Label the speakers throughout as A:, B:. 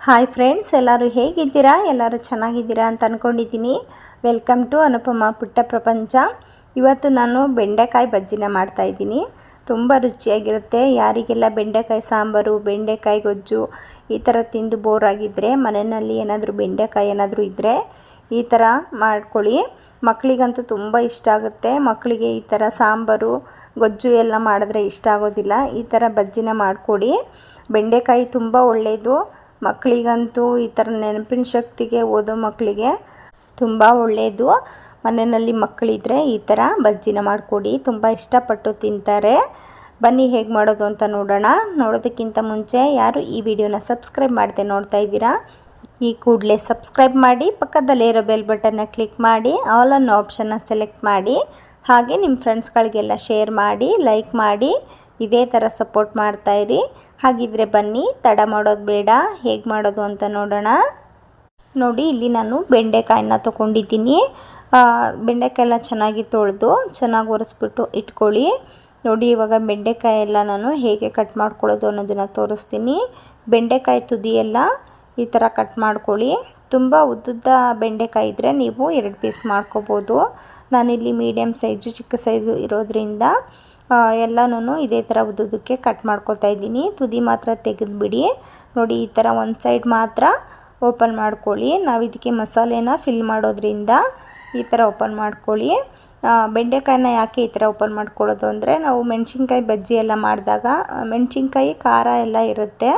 A: Hi friends ಎಲ್ಲರೂ ಹೇಗಿದ್ದೀರಾ? ಎಲ್ಲರೂ ಚೆನ್ನಾಗಿದ್ದೀರಾ ಅಂತ ಅಂದ್ಕೊಂಡಿದ್ದೀನಿ ವೆಲ್ಕಮ್ ಟು ಅನುಪಮ ಪುಟ್ಟ ಪ್ರಪಂಚ ಇವತ್ತು ನಾನು ಬೆಂಡೆಕಾಯಿ ಬಜ್ಜಿನ ಮಾಡ್ತಾಯಿದ್ದೀನಿ ತುಂಬ ರುಚಿಯಾಗಿರುತ್ತೆ. ಯಾರಿಗೆಲ್ಲ ಬೆಂಡೆಕಾಯಿ ಸಾಂಬಾರು, ಬೆಂಡೆಕಾಯಿ ಗೊಜ್ಜು ಈ ಥರ ತಿಂದು ಬೋರ್ ಆಗಿದ್ದರೆ ಮನೆಯಲ್ಲಿ ಏನಾದರೂ ಬೆಂಡೆಕಾಯಿ ಏನಾದರೂ ಇದ್ದರೆ ಈ ಥರ ಮಾಡ್ಕೊಳ್ಳಿ. ಮಕ್ಕಳಿಗಂತೂ ತುಂಬ ಇಷ್ಟ ಆಗುತ್ತೆ. ಮಕ್ಕಳಿಗೆ ಈ ಥರ ಸಾಂಬಾರು, ಗೊಜ್ಜು ಎಲ್ಲ ಮಾಡಿದ್ರೆ ಇಷ್ಟ ಆಗೋದಿಲ್ಲ. ಈ ಥರ ಬಜ್ಜಿನ ಮಾಡಿಕೊಡಿ. ಬೆಂಡೆಕಾಯಿ ತುಂಬ ಒಳ್ಳೆಯದು ಮಕ್ಕಳಿಗಂತೂ ಈ ಥರ ನೆನಪಿನ ಶಕ್ತಿಗೆ ಓದೋ ಮಕ್ಕಳಿಗೆ ತುಂಬ ಒಳ್ಳೆಯದು ಮನೆಯಲ್ಲಿ ಮಕ್ಕಳಿದ್ರೆ ಈ ಥರ ಬಜ್ಜಿನ ಮಾಡಿಕೊಡಿ, ತುಂಬ ಇಷ್ಟಪಟ್ಟು ತಿಂತಾರೆ. ಬನ್ನಿ ಹೇಗೆ ಮಾಡೋದು ಅಂತ ನೋಡೋಣ. ನೋಡೋದಕ್ಕಿಂತ ಮುಂಚೆ ಯಾರು ಈ ವಿಡಿಯೋನ ಸಬ್ಸ್ಕ್ರೈಬ್ ಮಾಡದೆ ನೋಡ್ತಾ ಇದ್ದೀರಾ, ಈ ಕೂಡಲೇ ಸಬ್ಸ್ಕ್ರೈಬ್ ಮಾಡಿ, ಪಕ್ಕದಲ್ಲೇ ಇರೋ ಬೆಲ್ ಬಟನ್ನ ಕ್ಲಿಕ್ ಮಾಡಿ, ಆಲ್ ಅನ್ನೋ ಆಪ್ಷನ್ನ ಸೆಲೆಕ್ಟ್ ಮಾಡಿ, ಹಾಗೆ ನಿಮ್ಮ ಫ್ರೆಂಡ್ಸ್ಗಳಿಗೆಲ್ಲ ಶೇರ್ ಮಾಡಿ, ಲೈಕ್ ಮಾಡಿ, ಇದೇ ಥರ ಸಪೋರ್ಟ್ ಮಾಡ್ತಾಯಿರಿ ಹಾಗಿದ್ರೆ ಬನ್ನಿ, ತಡ ಮಾಡೋದು ಬೇಡ, ಹೇಗೆ ಮಾಡೋದು ಅಂತ ನೋಡೋಣ. ನೋಡಿ, ಇಲ್ಲಿ ನಾನು ಬೆಂಡೆಕಾಯನ್ನ ತೊಗೊಂಡಿದ್ದೀನಿ. ಬೆಂಡೆಕಾಯೆಲ್ಲ ಚೆನ್ನಾಗಿ ತೊಳೆದು ಚೆನ್ನಾಗಿ ಒರೆಸ್ಬಿಟ್ಟು ಇಟ್ಕೊಳ್ಳಿ. ನೋಡಿ, ಇವಾಗ ಬೆಂಡೆಕಾಯೆಲ್ಲ ನಾನು ಹೇಗೆ ಕಟ್ ಮಾಡ್ಕೊಳ್ಳೋದು ಅನ್ನೋದನ್ನು ತೋರಿಸ್ತೀನಿ. ಬೆಂಡೆಕಾಯಿ ತುದಿಯೆಲ್ಲ ಈ ಥರ ಕಟ್ ಮಾಡ್ಕೊಳ್ಳಿ. ತುಂಬ ಉದ್ದುದ್ದ ಬೆಂಡೆಕಾಯಿ ಇದ್ದರೆ ನೀವು ಎರಡು ಪೀಸ್ ಮಾಡ್ಕೋಬೋದು. ನಾನಿಲ್ಲಿ ಮೀಡಿಯಮ್ ಸೈಜು, ಚಿಕ್ಕ ಸೈಜು ಇರೋದ್ರಿಂದ ಎಲ್ಲನೂ ಇದೇ ಥರ ಉದ್ದುದಕ್ಕೆ ಕಟ್ ಮಾಡ್ಕೊತಾ ಇದ್ದೀನಿ. ತುದಿ ಮಾತ್ರ ತೆಗೆದುಬಿಡಿ. ನೋಡಿ, ಈ ಥರ ಒಂದು ಸೈಡ್ ಮಾತ್ರ ಓಪನ್ ಮಾಡ್ಕೊಳ್ಳಿ. ನಾವು ಇದಕ್ಕೆ ಮಸಾಲೆನ ಫಿಲ್ ಮಾಡೋದ್ರಿಂದ ಈ ಥರ ಓಪನ್ ಮಾಡ್ಕೊಳ್ಳಿ. ಬೆಂಡೆಕಾಯಿನ ಯಾಕೆ ಈ ಥರ ಓಪನ್ ಮಾಡ್ಕೊಳ್ಳೋದು ಅಂದರೆ, ನಾವು ಮೆಣಸಿನ್ಕಾಯಿ ಬಜ್ಜಿ ಎಲ್ಲ ಮಾಡಿದಾಗ, ಮೆಣಸಿನ್ಕಾಯಿ ಖಾರ ಎಲ್ಲ ಇರುತ್ತೆ.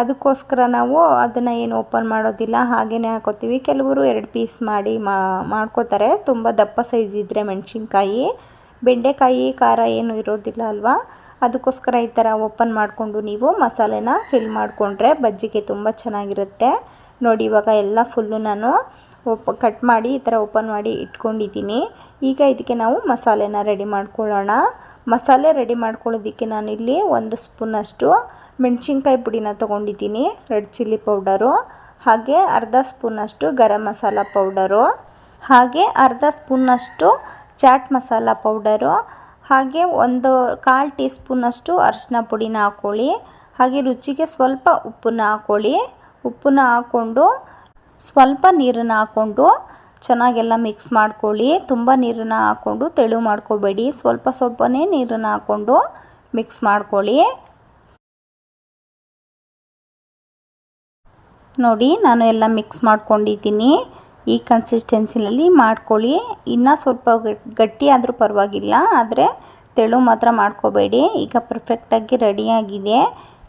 A: ಅದಕ್ಕೋಸ್ಕರ ನಾವು ಅದನ್ನು ಏನು ಓಪನ್ ಮಾಡೋದಿಲ್ಲ ಹಾಗೇ ಹಾಕೋತೀವಿ. ಕೆಲವರು ಎರಡು ಪೀಸ್ ಮಾಡಿ ಮಾಡ್ಕೋತಾರೆ. ತುಂಬ ದಪ್ಪ ಸೈಜ್ ಇದ್ದರೆ ಮೆಣಸಿನ್ಕಾಯಿ. ಬೆಂಡೆಕಾಯಿ ಖಾರ ಏನು ಇರೋದಿಲ್ಲ ಅಲ್ವಾ? ಅದಕ್ಕೋಸ್ಕರ ಈ ಥರ ಓಪನ್ ಮಾಡಿಕೊಂಡು ನೀವು ಮಸಾಲೆನ ಫಿಲ್ ಮಾಡಿಕೊಂಡ್ರೆ ಬಜ್ಜಿಗೆ ತುಂಬ ಚೆನ್ನಾಗಿರುತ್ತೆ. ನೋಡಿ, ಇವಾಗ ಎಲ್ಲ ಫುಲ್ಲು ನಾನು ಓಪ ಕಟ್ ಮಾಡಿ ಈ ಥರ ಓಪನ್ ಮಾಡಿ ಇಟ್ಕೊಂಡಿದ್ದೀನಿ. ಈಗ ಇದಕ್ಕೆ ನಾವು ಮಸಾಲೆನ ರೆಡಿ ಮಾಡ್ಕೊಳ್ಳೋಣ. ಮಸಾಲೆ ರೆಡಿ ಮಾಡ್ಕೊಳ್ಳೋದಕ್ಕೆ ನಾನಿಲ್ಲಿ ಒಂದು ಸ್ಪೂನಷ್ಟು ಮೆಣಸಿನ್ಕಾಯಿ ಪುಡಿನ ತೊಗೊಂಡಿದ್ದೀನಿ ರೆಡ್ ಚಿಲ್ಲಿ ಪೌಡರು ಹಾಗೆ ಅರ್ಧ ಸ್ಪೂನಷ್ಟು ಗರಂ ಮಸಾಲ ಪೌಡರು ಹಾಗೆ ಅರ್ಧ ಸ್ಪೂನಷ್ಟು ಚಾಟ್ ಮಸಾಲ ಪೌಡರು, ಹಾಗೆ ಒಂದು ಕಾಲು ಟೀ ಸ್ಪೂನಷ್ಟು ಅರಿಶಿನ ಪುಡಿನ ಹಾಕ್ಕೊಳ್ಳಿ ಹಾಗೆ ರುಚಿಗೆ ಸ್ವಲ್ಪ ಉಪ್ಪನ್ನ ಹಾಕ್ಕೊಳ್ಳಿ ಉಪ್ಪನ್ನ ಹಾಕ್ಕೊಂಡು ಸ್ವಲ್ಪ ನೀರನ್ನು ಹಾಕ್ಕೊಂಡು ಚೆನ್ನಾಗೆಲ್ಲ ಮಿಕ್ಸ್ ಮಾಡ್ಕೊಳ್ಳಿ. ತುಂಬ ನೀರನ್ನು ಹಾಕ್ಕೊಂಡು ತೆಳು ಮಾಡ್ಕೋಬೇಡಿ. ಸ್ವಲ್ಪ ಸ್ವಲ್ಪನೇ ನೀರನ್ನು ಹಾಕ್ಕೊಂಡು ಮಿಕ್ಸ್ ಮಾಡ್ಕೊಳ್ಳಿ. ನೋಡಿ, ನಾನು ಎಲ್ಲ ಮಿಕ್ಸ್ ಮಾಡ್ಕೊಂಡಿದ್ದೀನಿ. ಈ ಕನ್ಸಿಸ್ಟೆನ್ಸಿನಲ್ಲಿ ಮಾಡ್ಕೊಳ್ಳಿ. ಇನ್ನೂ ಸ್ವಲ್ಪ ಗಟ್ಟಿ ಆದರೂ ಪರವಾಗಿಲ್ಲ, ಆದರೆ ತೆಳು ಮಾತ್ರ ಮಾಡ್ಕೋಬೇಡಿ. ಈಗ ಪರ್ಫೆಕ್ಟಾಗಿ ರೆಡಿಯಾಗಿದೆ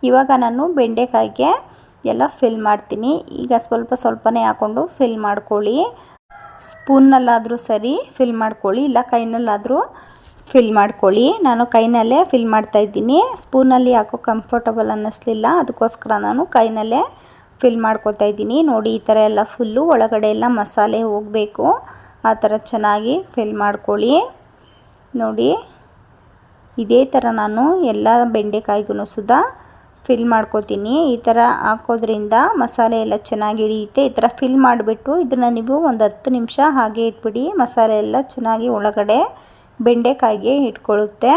A: ಇವಾಗ ನಾನು ಬೆಂಡೆಕಾಯಿಗೆ ಎಲ್ಲ ಫಿಲ್ ಮಾಡ್ತೀನಿ. ಈಗ ಸ್ವಲ್ಪ ಸ್ವಲ್ಪನೇ ಹಾಕ್ಕೊಂಡು ಫಿಲ್ ಮಾಡ್ಕೊಳ್ಳಿ. ಸ್ಪೂನ್ನಲ್ಲಾದರೂ ಸರಿ ಫಿಲ್ ಮಾಡ್ಕೊಳ್ಳಿ, ಇಲ್ಲ ಕೈನಲ್ಲಾದರೂ ಫಿಲ್ ಮಾಡ್ಕೊಳ್ಳಿ. ನಾನು ಕೈನಲ್ಲೇ ಫಿಲ್ ಮಾಡ್ತಾಯಿದ್ದೀನಿ ಸ್ಪೂನಲ್ಲಿ ಹಾಕೋ ಕಂಫರ್ಟಬಲ್ ಅನ್ನಿಸ್ಲಿಲ್ಲ. ಅದಕ್ಕೋಸ್ಕರ ನಾನು ಕೈನಲ್ಲೇ ಫಿಲ್ ಮಾಡ್ಕೊತಾ ಇದ್ದೀನಿ. ನೋಡಿ, ಈ ಥರ ಎಲ್ಲ ಫುಲ್ಲು ಒಳಗಡೆ ಎಲ್ಲ ಮಸಾಲೆ ಹೋಗಬೇಕು. ಆ ಥರ ಚೆನ್ನಾಗಿ ಫಿಲ್ ಮಾಡ್ಕೊಳ್ಳಿ. ನೋಡಿ, ಇದೇ ಥರ ನಾನು ಎಲ್ಲ ಬೆಂಡೆಕಾಯಿಗೂ ಸುದ ಫಿಲ್ ಮಾಡ್ಕೋತೀನಿ. ಈ ಥರ ಹಾಕೋದ್ರಿಂದ ಮಸಾಲೆ ಎಲ್ಲ ಚೆನ್ನಾಗಿ ಹಿಡಿಯುತ್ತೆ. ಈ ಥರ ಫಿಲ್ ಮಾಡಿಬಿಟ್ಟು ಇದನ್ನು ನೀವು ಒಂದು ಹತ್ತು ನಿಮಿಷ ಹಾಗೆ ಇಟ್ಬಿಡಿ. ಮಸಾಲೆ ಎಲ್ಲ ಚೆನ್ನಾಗಿ ಒಳಗಡೆ ಬೆಂಡೆಕಾಯಿಗೆ ಇಟ್ಕೊಳ್ಳುತ್ತೆ.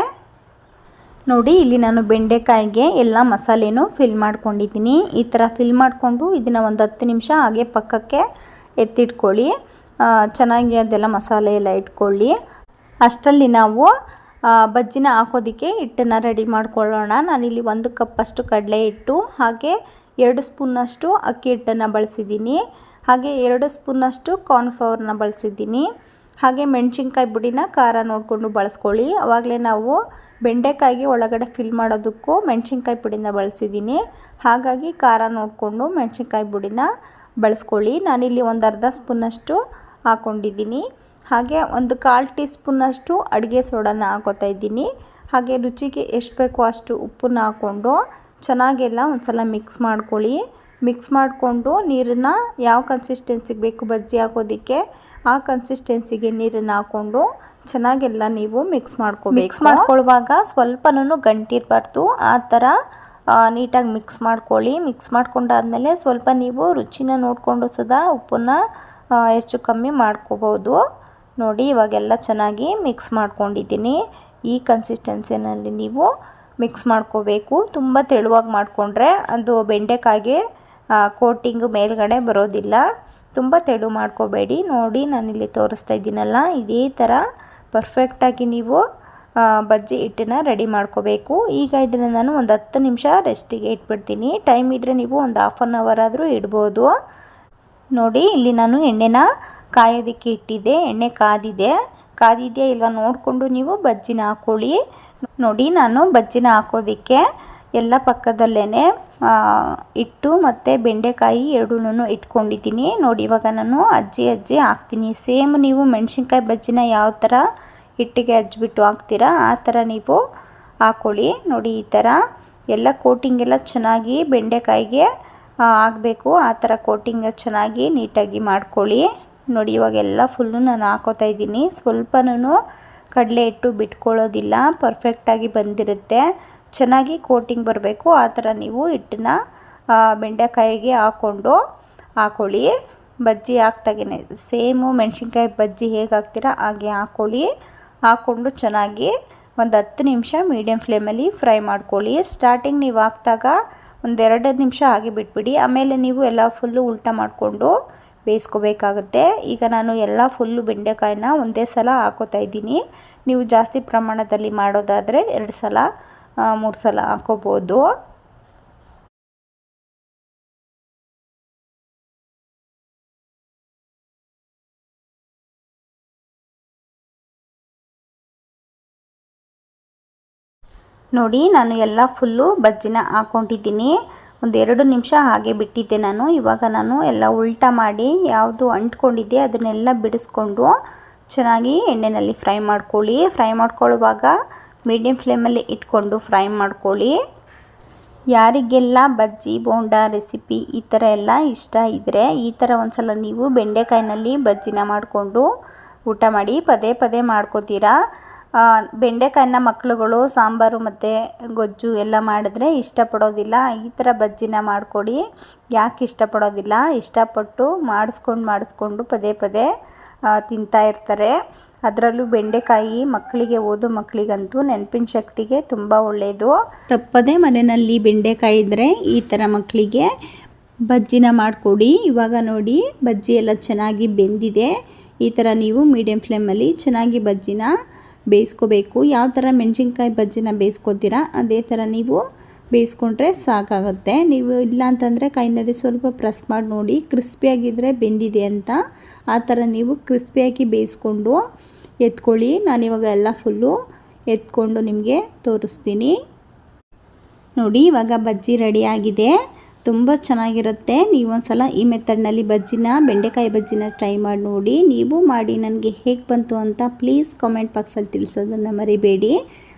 A: ನೋಡಿ, ಇಲ್ಲಿ ನಾನು ಬೆಂಡೆಕಾಯಿಗೆ ಎಲ್ಲ ಮಸಾಲೆನೂ ಫಿಲ್ ಮಾಡ್ಕೊಂಡಿದ್ದೀನಿ. ಈ ಥರ ಫಿಲ್ ಮಾಡಿಕೊಂಡು ಇದನ್ನು ಒಂದು ಹತ್ತು ನಿಮಿಷ ಹಾಗೆ ಪಕ್ಕಕ್ಕೆ ಎತ್ತಿಟ್ಕೊಳ್ಳಿ. ಚೆನ್ನಾಗಿ ಅದೆಲ್ಲ ಮಸಾಲೆ ಎಲ್ಲ ಇಟ್ಕೊಳ್ಳಿ. ಅಷ್ಟರಲ್ಲಿ ನಾವು ಬಜ್ಜಿನ ಹಾಕೋದಕ್ಕೆ ಹಿಟ್ಟನ್ನು ರೆಡಿ ಮಾಡ್ಕೊಳ್ಳೋಣ. ನಾನಿಲ್ಲಿ ಒಂದು ಕಪ್ಪಷ್ಟು ಕಡಲೆ ಹಿಟ್ಟು, ಹಾಗೆ ಎರಡು ಸ್ಪೂನಷ್ಟು ಅಕ್ಕಿ ಹಿಟ್ಟನ್ನು ಬಳಸಿದ್ದೀನಿ. ಹಾಗೆ ಎರಡು ಸ್ಪೂನಷ್ಟು ಕಾರ್ನ್ಫ್ಲವರ್ನ ಬಳಸಿದ್ದೀನಿ. ಹಾಗೆ ಮೆಣಸಿನ್ಕಾಯಿ ಪುಡಿನ ಖಾರ ನೋಡಿಕೊಂಡು ಬಳಸ್ಕೊಳ್ಳಿ. ಆವಾಗಲೇ ನಾವು ಬೆಂಡೆಕಾಯಿಗೆ ಒಳಗಡೆ ಫಿಲ್ ಮಾಡೋದಕ್ಕೂ ಮೆಣಸಿನ್ಕಾಯಿ ಪುಡಿನ ಬಳಸಿದ್ದೀನಿ. ಹಾಗಾಗಿ ಖಾರ ನೋಡಿಕೊಂಡು ಮೆಣಸಿನ್ಕಾಯಿ ಪುಡಿನ ಬಳಸ್ಕೊಳ್ಳಿ. ನಾನಿಲ್ಲಿ ಒಂದು ಅರ್ಧ ಸ್ಪೂನಷ್ಟು ಹಾಕ್ಕೊಂಡಿದ್ದೀನಿ ಹಾಗೆ ಒಂದು ಕಾಲು ಟೀ ಸ್ಪೂನಷ್ಟು ಅಡುಗೆ ಸೋಡಾನ ಹಾಕೋತಾ ಇದ್ದೀನಿ. ಹಾಗೆ ರುಚಿಗೆ ಎಷ್ಟು ಬೇಕೋ ಅಷ್ಟು ಉಪ್ಪನ್ನ ಹಾಕ್ಕೊಂಡು ಚೆನ್ನಾಗೆಲ್ಲ ಒಂದು ಸಲ ಮಿಕ್ಸ್ ಮಾಡ್ಕೊಳ್ಳಿ. ಮಿಕ್ಸ್ ಮಾಡಿಕೊಂಡು ನೀರನ್ನು ಯಾವ ಕನ್ಸಿಸ್ಟೆನ್ಸಿಗೆ ಬೇಕು ಬಜ್ಜಿ ಹಾಕೋದಕ್ಕೆ, ಆ ಕನ್ಸಿಸ್ಟೆನ್ಸಿಗೆ ನೀರನ್ನು ಹಾಕ್ಕೊಂಡು ಚೆನ್ನಾಗೆಲ್ಲ ನೀವು ಮಿಕ್ಸ್ ಮಾಡ್ಕೋಬೇಕು. ಮಿಕ್ಸ್ ಮಾಡ್ಕೊಳ್ಳುವಾಗ ಸ್ವಲ್ಪನೂ ಗಂಟಿರಬಾರ್ದು. ಆ ಥರ ನೀಟಾಗಿ ಮಿಕ್ಸ್ ಮಾಡ್ಕೊಳ್ಳಿ. ಮಿಕ್ಸ್ ಮಾಡ್ಕೊಂಡಾದಮೇಲೆ ಸ್ವಲ್ಪ ನೀವು ರುಚಿನ ನೋಡಿಕೊಂಡು ಸದಾ ಉಪ್ಪನ್ನ ಹೆಚ್ಚು ಕಮ್ಮಿ ಮಾಡ್ಕೋಬೋದು. ನೋಡಿ, ಇವಾಗೆಲ್ಲ ಚೆನ್ನಾಗಿ ಮಿಕ್ಸ್ ಮಾಡ್ಕೊಂಡಿದ್ದೀನಿ. ಈ ಕನ್ಸಿಸ್ಟೆನ್ಸಿನಲ್ಲಿ ನೀವು ಮಿಕ್ಸ್ ಮಾಡ್ಕೋಬೇಕು. ತುಂಬ ತೆಳುವಾಗಿ ಮಾಡಿಕೊಂಡ್ರೆ ಅದು ಬೆಂಡೆಕಾಯಿಗೆ ಕೋಟಿಂಗು ಮೇಲ್ಗಡೆ ಬರೋದಿಲ್ಲ. ತುಂಬ ತೆಳು ಮಾಡ್ಕೋಬೇಡಿ. ನೋಡಿ, ನಾನಿಲ್ಲಿ ತೋರಿಸ್ತಾ ಇದ್ದೀನಲ್ಲ, ಇದೇ ಥರ ಪರ್ಫೆಕ್ಟಾಗಿ ನೀವು ಬಜ್ಜಿ ಹಿಟ್ಟನ್ನ ರೆಡಿ ಮಾಡ್ಕೋಬೇಕು. ಈಗ ಇದನ್ನು ನಾನು ಒಂದು ಹತ್ತು ನಿಮಿಷ ರೆಸ್ಟಿಗೆ ಇಟ್ಬಿಡ್ತೀನಿ. ಟೈಮ್ ಇದ್ದರೆ ನೀವು ಒಂದು ಹಾಫ್ ಆನ್ ಅವರ್ ಆದರೂ ಇಡ್ಬೋದು. ನೋಡಿ, ಇಲ್ಲಿ ನಾನು ಎಣ್ಣೆನ ಕಾಯೋದಕ್ಕೆ ಇಟ್ಟಿದ್ದೆ. ಎಣ್ಣೆ ಕಾದಿದೆ. ಕಾದಿದೆಯಾ ಇಲ್ವಾ ನೋಡಿಕೊಂಡು ನೀವು ಬಜ್ಜಿನ ಹಾಕ್ಕೊಳ್ಳಿ ನೋಡಿ, ನಾನು ಬಜ್ಜಿನ ಹಾಕೋದಕ್ಕೆ ಎಲ್ಲ ಪಕ್ಕದಲ್ಲೇ ಇಟ್ಟು ಮತ್ತು ಬೆಂಡೆಕಾಯಿ ಎರಡೂನು ಇಟ್ಕೊಂಡಿದ್ದೀನಿ. ನೋಡಿ, ಇವಾಗ ನಾನು ಅಜ್ಜಿ ಅಜ್ಜಿ ಹಾಕ್ತೀನಿ. ಸೇಮ್ ನೀವು ಮೆಣಸಿನ್ಕಾಯಿ ಬಜ್ಜಿನ ಯಾವ ಥರ ಹಿಟ್ಟಿಗೆ ಹಚ್ಚಿಬಿಟ್ಟು ಹಾಕ್ತೀರಾ, ಆ ಥರ ನೀವು ಹಾಕ್ಕೊಳ್ಳಿ ನೋಡಿ, ಈ ಥರ ಎಲ್ಲ ಕೋಟಿಂಗ್ ಎಲ್ಲ ಚೆನ್ನಾಗಿ ಬೆಂಡೆಕಾಯಿಗೆ ಆಗಬೇಕು ಆ ಥರ ಕೋಟಿಂಗ್ ಚೆನ್ನಾಗಿ ನೀಟಾಗಿ ಮಾಡ್ಕೊಳ್ಳಿ. ನೋಡಿ ಇವಾಗೆಲ್ಲ ಫುಲ್ಲು ನಾನು ಹಾಕೋತಾ ಇದ್ದೀನಿ. ಸ್ವಲ್ಪನೂ ಕಡಲೆ ಹಿಟ್ಟು ಬಿಟ್ಕೊಳ್ಳೋದಿಲ್ಲ. ಪರ್ಫೆಕ್ಟಾಗಿ ಬಂದಿರುತ್ತೆ. ಚೆನ್ನಾಗಿ ಕೋಟಿಂಗ್ ಬರಬೇಕು. ಆ ಥರ ನೀವು ಹಿಟ್ಟನ್ನ ಬೆಂಡೆಕಾಯಿಗೆ ಹಾಕ್ಕೊಂಡು ಹಾಕ್ಕೊಳ್ಳಿ ಬಜ್ಜಿ ಹಾಕ್ದಾಗೆ ಸೇಮು ಮೆಣಸಿನ್ಕಾಯಿ ಬಜ್ಜಿ ಹೇಗೆ ಹಾಕ್ತೀರಾ ಹಾಗೆ ಹಾಕ್ಕೊಳ್ಳಿ ಹಾಕ್ಕೊಂಡು ಚೆನ್ನಾಗಿ ಒಂದು ಹತ್ತು ನಿಮಿಷ ಮೀಡಿಯಮ್ ಫ್ಲೇಮಲ್ಲಿ ಫ್ರೈ ಮಾಡ್ಕೊಳ್ಳಿ. ಸ್ಟಾರ್ಟಿಂಗ್ ನೀವು ಹಾಕಿದಾಗ ಒಂದೆರಡು ನಿಮಿಷ ಹಾಗೆ ಬಿಟ್ಬಿಡಿ. ಆಮೇಲೆ ನೀವು ಎಲ್ಲ ಫುಲ್ಲು ಉಲ್ಟ ಮಾಡಿಕೊಂಡು ಬೇಯಿಸ್ಕೋಬೇಕಾಗುತ್ತೆ. ಈಗ ನಾನು ಎಲ್ಲ ಫುಲ್ಲು ಬೆಂಡೆಕಾಯಿನ ಒಂದೇ ಸಲ ಹಾಕೋತಾ ಇದ್ದೀನಿ. ನೀವು ಜಾಸ್ತಿ ಪ್ರಮಾಣದಲ್ಲಿ ಮಾಡೋದಾದರೆ ಎರಡು ಸಲ ಮೂರು ಸಲ ಹಾಕೋಬೋದು. ನೋಡಿ, ನಾನು ಎಲ್ಲ ಫುಲ್ಲು ಬಜ್ಜಿನ ಹಾಕ್ಕೊಂಡಿದ್ದೀನಿ ಒಂದೆರಡು ನಿಮಿಷ ಹಾಗೆ ಬಿಟ್ಟಿದ್ದೆ ನಾನು. ಇವಾಗ ನಾನು ಎಲ್ಲ ಉಲ್ಟಾ ಮಾಡಿ ಯಾವುದು ಅಂಟ್ಕೊಂಡಿದ್ದೆ ಅದನ್ನೆಲ್ಲ ಬಿಡಿಸ್ಕೊಂಡು ಚೆನ್ನಾಗಿ ಎಣ್ಣೆಯಲ್ಲಿ ಫ್ರೈ ಮಾಡ್ಕೊಳ್ಳಿ. ಫ್ರೈ ಮಾಡ್ಕೊಳ್ಳುವಾಗ ಮೀಡಿಯಮ್ ಫ್ಲೇಮಲ್ಲಿ ಇಟ್ಕೊಂಡು ಫ್ರೈ ಮಾಡ್ಕೊಳ್ಳಿ. ಯಾರಿಗೆಲ್ಲ ಬಜ್ಜಿ, ಬೋಂಡ ರೆಸಿಪಿ ಈ ಥರ ಎಲ್ಲ ಇಷ್ಟ ಇದ್ದರೆ ಈ ಥರ ಒಂದ್ಸಲ ನೀವು ಬೆಂಡೆಕಾಯಿನಲ್ಲಿ ಬಜ್ಜಿನ ಮಾಡಿಕೊಂಡು ಊಟ ಮಾಡಿ ಪದೇ ಪದೇ ಮಾಡ್ಕೋತೀರಾ. ಬೆಂಡೆಕಾಯಿನ ಮಕ್ಕಳುಗಳು ಸಾಂಬಾರು ಮತ್ತು ಗೊಜ್ಜು ಎಲ್ಲ ಮಾಡಿದ್ರೆ ಇಷ್ಟಪಡೋದಿಲ್ಲ. ಈ ಥರ ಬಜ್ಜಿನ ಮಾಡಿಕೊಡಿ. ಯಾಕೆ ಇಷ್ಟಪಡೋದಿಲ್ಲ? ಇಷ್ಟಪಟ್ಟು ಮಾಡಿಸ್ಕೊಂಡು ಮಾಡಿಸ್ಕೊಂಡು ಪದೇ ಪದೇ ತಿಂತಾ ಇರ್ತಾರೆ. ಅದರಲ್ಲೂ ಬೆಂಡೆಕಾಯಿ ಮಕ್ಕಳಿಗೆ, ಓದೋ ಮಕ್ಕಳಿಗಂತೂ ನೆನಪಿನ ಶಕ್ತಿಗೆ ತುಂಬ ಒಳ್ಳೆಯದು ತಪ್ಪದೇ ಮನೆಯಲ್ಲಿ ಬೆಂಡೆಕಾಯಿ ಇದ್ದರೆ ಈ ಥರ ಮಕ್ಕಳಿಗೆ ಬಜ್ಜಿನ ಮಾಡಿಕೊಡಿ. ಇವಾಗ ನೋಡಿ, ಬಜ್ಜಿ ಎಲ್ಲ ಚೆನ್ನಾಗಿ ಬೆಂದಿದೆ. ಈ ಥರ ನೀವು ಮೀಡಿಯಂ ಫ್ಲೇಮಲ್ಲಿ ಚೆನ್ನಾಗಿ ಬಜ್ಜಿನ ಬೇಯಿಸ್ಕೋಬೇಕು. ಯಾವ ಥರ ಮೆಣಸಿನ್ಕಾಯಿ ಬಜ್ಜಿನ ಬೇಯಿಸ್ಕೋತೀರಾ, ಅದೇ ಥರ ನೀವು ಬೇಯಿಸ್ಕೊಂಡ್ರೆ ಸಾಕಾಗುತ್ತೆ. ನೀವು ಇಲ್ಲ ಅಂತಂದರೆ ಕೈನಲ್ಲಿ ಸ್ವಲ್ಪ ಪ್ರೆಸ್ ಮಾಡಿ ನೋಡಿ ಕ್ರಿಸ್ಪಿಯಾಗಿದ್ದರೆ ಬೆಂದಿದೆ ಅಂತ ಆ ಥರ ನೀವು ಕ್ರಿಸ್ಪಿಯಾಗಿ ಬೇಯಿಸ್ಕೊಂಡು ಎತ್ಕೊಳ್ಳಿ. ನಾನಿವಾಗ ಎಲ್ಲ ಫುಲ್ಲು ಎತ್ಕೊಂಡು ನಿಮಗೆ ತೋರಿಸ್ತೀನಿ. ನೋಡಿ, ಇವಾಗ ಬಜ್ಜಿ ರೆಡಿಯಾಗಿದೆ ತುಂಬ ಚೆನ್ನಾಗಿರುತ್ತೆ. ನೀವೊಂದು ಸಲ ಈ ಮೆಥಡ್ನಲ್ಲಿ ಬಜ್ಜಿನ, ಬೆಂಡೆಕಾಯಿ ಬಜ್ಜಿನ ಟ್ರೈ ಮಾಡಿ ನೋಡಿ. ನೀವು ಮಾಡಿ, ನನಗೆ ಹೇಗೆ ಬಂತು ಅಂತ ಪ್ಲೀಸ್ ಕಾಮೆಂಟ್ ಬಾಕ್ಸಲ್ಲಿ ತಿಳಿಸೋದನ್ನು ಮರಿಬೇಡಿ.